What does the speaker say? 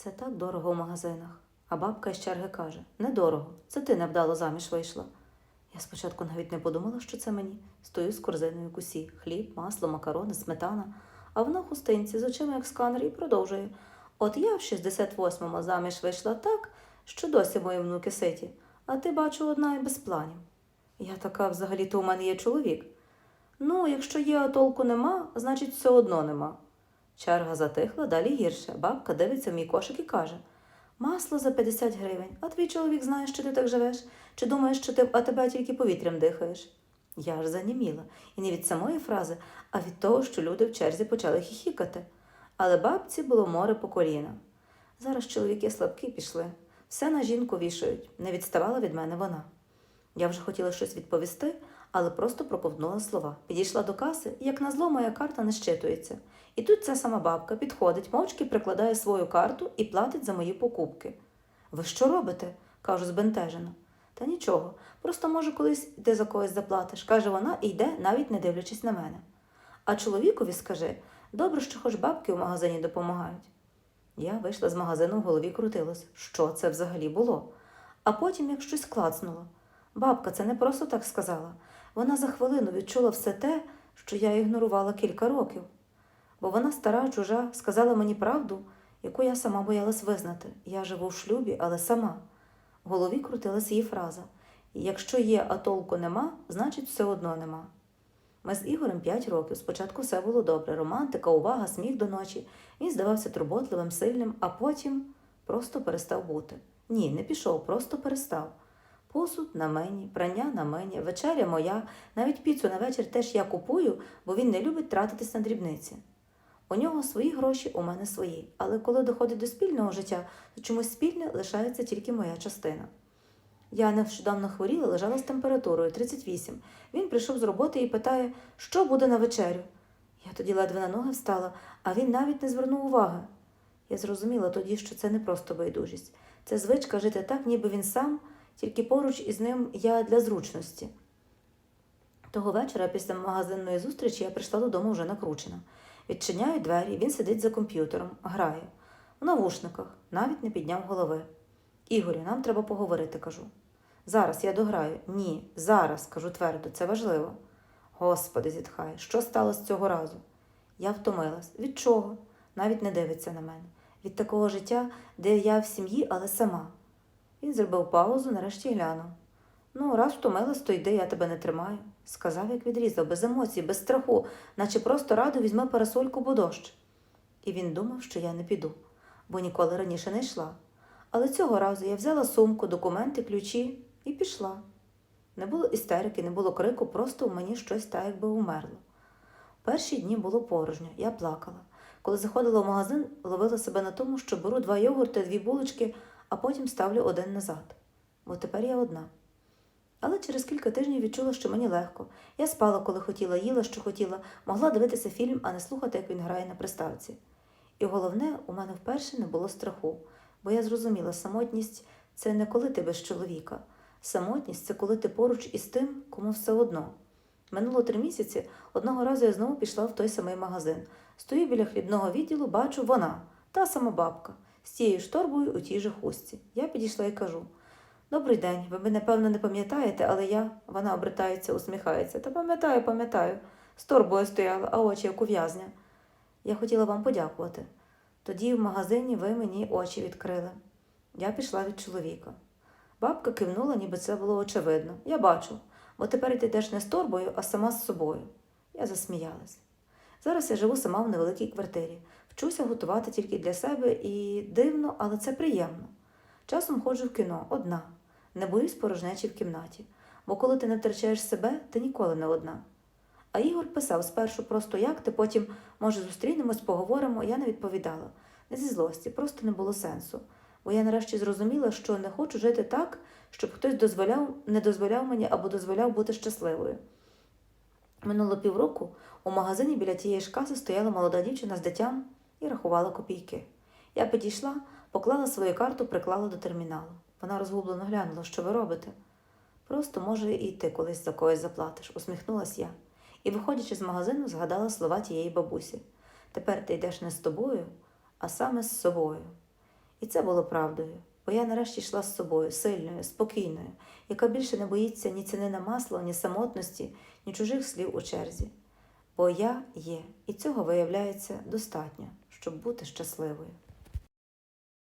Все так дорого в магазинах. А бабка із черги каже: недорого, це ти невдало заміж вийшла. Я спочатку навіть не подумала, що це мені. Стою з корзиною кусі, хліб, масло, макарони, сметана, а вона хустинці з очима як сканер і продовжує. От я в 68-му заміж вийшла так, що досі мої внуки ситі, а ти бачу одна і без планів. Я така, взагалі-то у мене є чоловік. Ну, якщо є, а толку нема, значить все одно нема. Черга затихла, далі гірше. Бабка дивиться в мій кошик і каже: Масло за 50 гривень, а твій чоловік знає, що ти так живеш, чи думаєш, що ти в АТБ тільки повітрям дихаєш? Я ж заніміла, і не від самої фрази, а від того, що люди в черзі почали хіхікати. Але бабці було море по коліна. Зараз чоловіки слабкі пішли, все на жінку вішають, не відставала від мене вона. Я вже хотіла щось відповісти, але просто проковтнула слова. Підійшла до каси, і, як назло, моя карта не щитується. І тут ця сама бабка підходить, мовчки прикладає свою карту і платить за мої покупки. Ви що робите? кажу збентежено. Та нічого, просто може колись ти за когось заплатиш, каже вона і йде, навіть не дивлячись на мене. А чоловікові скажи добре, що хоч бабки в магазині допомагають. Я вийшла з магазину, в голові крутилось, що це взагалі було. А потім як щось клацнуло. Бабка це не просто так сказала. Вона за хвилину відчула все те, що я ігнорувала кілька років. Бо вона стара, чужа, сказала мені правду, яку я сама боялась визнати. Я живу в шлюбі, але сама. В голові крутилась її фраза: якщо є, а толку нема, значить все одно нема. Ми з Ігорем п'ять років. Спочатку все було добре. Романтика, увага, сміх до ночі. Він здавався турботливим, сильним, а потім просто перестав бути. Ні, не пішов, просто перестав. Посуд на мені, прання на мені, вечеря моя, навіть піцу на вечір теж я купую, бо він не любить тратитись на дрібниці. У нього свої гроші, у мене свої. Але коли доходить до спільного життя, то чомусь спільне лишається тільки моя частина. Я нещодавно хворіла, лежала з температурою 38. Він прийшов з роботи і питає, що буде на вечерю. Я тоді ледве на ноги встала, а він навіть не звернув уваги. Я зрозуміла тоді, що це не просто байдужість. Це звичка жити так, ніби він сам, тільки поруч із ним я для зручності. Того вечора, після магазинної зустрічі, я прийшла додому вже накручена. Відчиняю двері, він сидить за комп'ютером, грає. В навушниках, навіть не підняв голови. Ігорю, нам треба поговорити, кажу. Зараз я дограю. Ні, зараз, кажу твердо, це важливо. Господи, зітхає, що сталося цього разу? Я втомилась. Від чого? Навіть не дивиться на мене. Від такого життя, де я в сім'ї, але сама. Він зробив паузу, нарешті глянув. Ну, раз втомилась, то йди, я тебе не тримаю. Сказав, як відрізав, без емоцій, без страху, наче просто радо візьме парасольку, бо дощ. І він думав, що я не піду, бо ніколи раніше не йшла. Але цього разу я взяла сумку, документи, ключі і пішла. Не було істерики, не було крику, просто у мені щось так, якби умерло. Перші дні було порожньо, я плакала. Коли заходила в магазин, ловила себе на тому, що беру два йогурти, дві булочки, а потім ставлю один назад. Бо тепер я одна. Але через кілька тижнів відчула, що мені легко. Я спала, коли хотіла, їла, що хотіла, могла дивитися фільм, а не слухати, як він грає на приставці. І головне, у мене вперше не було страху, бо я зрозуміла, самотність це не коли ти без чоловіка. Самотність це коли ти поруч із тим, кому все одно. Минуло три місяці, одного разу я знову пішла в той самий магазин. Стою біля хлібного відділу, бачу вона, та сама бабка, з тією ж торбою у тій же хустці. Я підійшла і кажу: Добрий день, ви мене, напевно, не пам'ятаєте, але я. Вона обертається, усміхається. Та пам'ятаю, пам'ятаю. З торбою стояла, а очі як у в'язня. Я хотіла вам подякувати. Тоді в магазині ви мені очі відкрили. Я пішла від чоловіка. Бабка кивнула, ніби це було очевидно. Я бачу, бо тепер ти йдеш не з торбою, а сама з собою. Я засміялась. Зараз я живу сама в невеликій квартирі. Вчуся готувати тільки для себе і дивно, але це приємно. Часом ходжу в кіно одна, не боюсь порожнечі в кімнаті, бо коли ти не втрачаєш себе, ти ніколи не одна. А Ігор писав спершу просто як ти, потім, може, зустрінемось, поговоримо, я не відповідала. Не зі злості, просто не було сенсу. Бо я нарешті зрозуміла, що не хочу жити так, щоб хтось дозволяв, не дозволяв мені або дозволяв бути щасливою. Минуло півроку у магазині біля тієї ж каси стояла молода дівчина з дитям і рахувала копійки. Я підійшла, поклала свою карту, приклала до терміналу. Вона розгублено глянула, що ви робите. Просто, може, і ти колись за когось заплатиш, усміхнулась я. І, виходячи з магазину, згадала слова тієї бабусі. Тепер ти йдеш не з тобою, а саме з собою. І це було правдою, бо я нарешті йшла з собою, сильною, спокійною, яка більше не боїться ні ціни на масло, ні самотності, ні чужих слів у черзі. Бо я є, і цього виявляється достатньо, щоб бути щасливою.